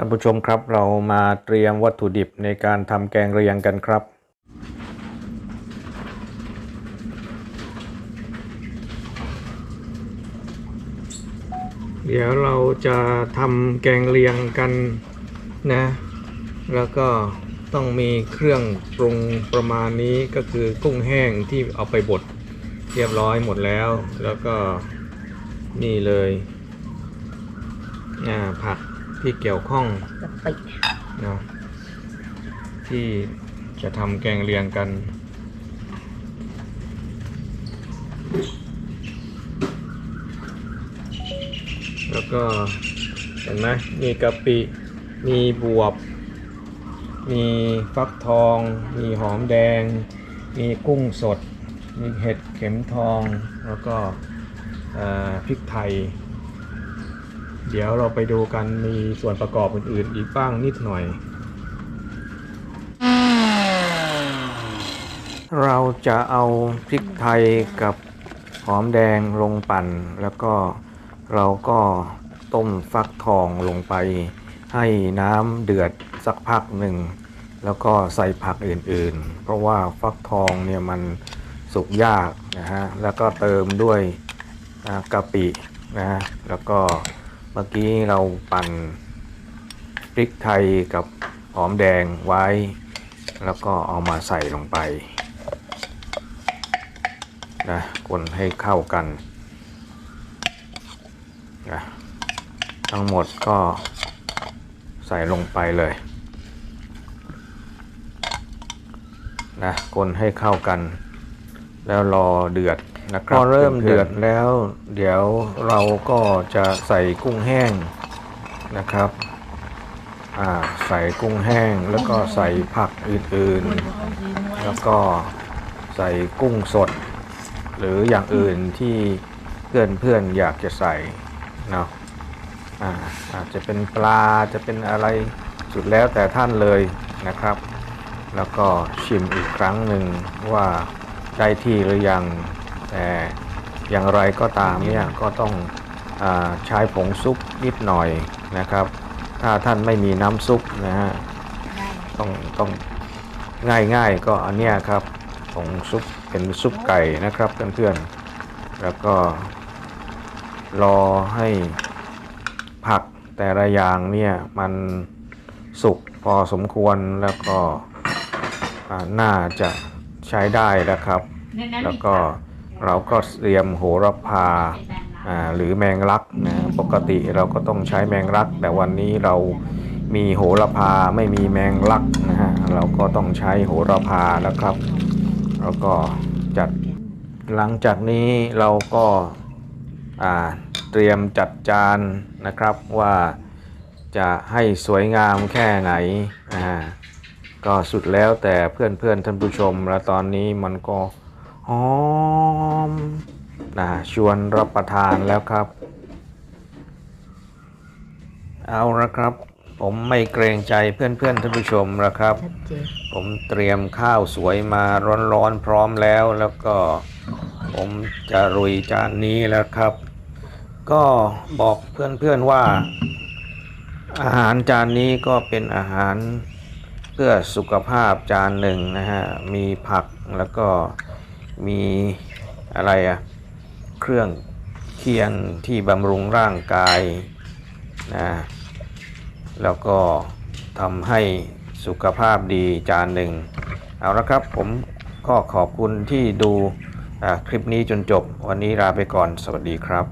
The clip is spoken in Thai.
ท่านผู้ชมครับเรามาเตรียมวัตถุดิบในการทำแกงเรียงกันครับ เดี๋ยวเราจะทำแกงเรียงกันนะ แล้วก็ต้องมีเครื่องปรุงประมาณนี้ก็คือกุ้งแห้งที่เอาไปบดเรียบร้อยหมดแล้ว แล้วก็นี่เลยอ่าผัก ที่เกี่ยวข้องกะปิเนาะที่จะทำแกงเรียงกัน แล้วก็เห็นไหมมีกะปิ มีบวบ มีฟักทอง มีหอมแดง มีกุ้งสด มีเห็ดเข็มทอง แล้วก็เอ่อพริกไทย เดี๋ยวเราไปดูกันมีส่วนประกอบอื่นๆ อีกบ้างนิดหน่อย เราจะเอาพริกไทยกับหอมแดงลงปั่น แล้วก็เราก็ต้มฟักทองลงไป ให้น้ำเดือดสักพักหนึ่ง แล้วก็ใส่ผักอื่นๆ เพราะว่าฟักทองเนี่ยมันสุกยากนะฮะแล้วก็เติมด้วยกะปินะฮะแล้วก็ เมื่อกี้เราปั่นพริกไทยกับหอมแดงไว้ แล้วก็เอามาใส่ลงไปนะคนให้เข้ากันนะทั้งหมดก็ใส่ลงไปเลยนะคนให้เข้ากัน แล้วรอเดือด นะครับพอเริ่มเดือดแล้ว เดี๋ยวเราก็จะใส่กุ้งแห้งนะครับอ่าใส่กุ้งแห้งแล้วก็ใส่ผักอื่นๆ แล้วก็ใส่กุ้งสด หรืออย่างอื่นที่เพื่อนเพื่อนๆอยากจะใส่เนาะอ่าอาจจะเป็นปลาจะเป็นอะไรสุดแล้วแต่ท่านเลยนะครับ แล้วก็ชิมอีกครั้งหนึ่งว่าได้ที่หรือยัง แต่อย่างไรก็ตามเนี่ยก็ต้องอาใช้ผงซุปนิดหน่อยนะครับ ถ้าท่านไม่มีน้ำซุปนะฮะได้ต้องต้องง่ายง่ายๆก็อันเนี้ยครับผงซุปเป็นซุปไก่นะครับเพื่อนๆแล้วก็รอให้ผักแต่ละอย่างเนี่ยมันสุกพอสมควรแล้วก็อ่าน่าจะใช้ได้แล้วครับ แล้วก็ เราก็เตรียมโหระพาหรือแมงลักนะปกติเราก็ต้องใช้แมงลัก แต่วันนี้เรามีโหระพาไม่มีแมงลักนะฮะเราก็ต้องใช้โหระพาแล้วครับ แล้วก็จัดหลังจากนี้เราก็เตรียมจัดจานนะครับว่าจะให้สวยงามแค่ไหนอ่าก็สุดแล้วแต่เพื่อนเพื่อนๆท่านผู้ชมแล้วตอนนี้มันก็ หอมนะชวนรับประทานแล้วครับ เอาละครับ ผมไม่เกรงใจเพื่อนเพื่อนๆท่านผู้ชมแล้วครับชัดเจนผมเตรียมข้าวสวยมาร้อนๆพร้อมแล้วแล้วก็ผมจะรุยจานนี้แล้วครับ ก็บอกเพื่อนๆว่า อาหารจานนี้ก็เป็นอาหารเพื่อสุขภาพจานหนึ่งนะฮะ มีผักแล้วก็ มีอะไรอะเครื่องเคียงที่บำรุงร่างกายนะแล้วก็ทำให้สุขภาพดีจานหนึ่ง เอาละครับผมก็ขอบคุณที่ดูคลิปนี้จนจบ วันนี้ลาไปก่อนสวัสดีครับ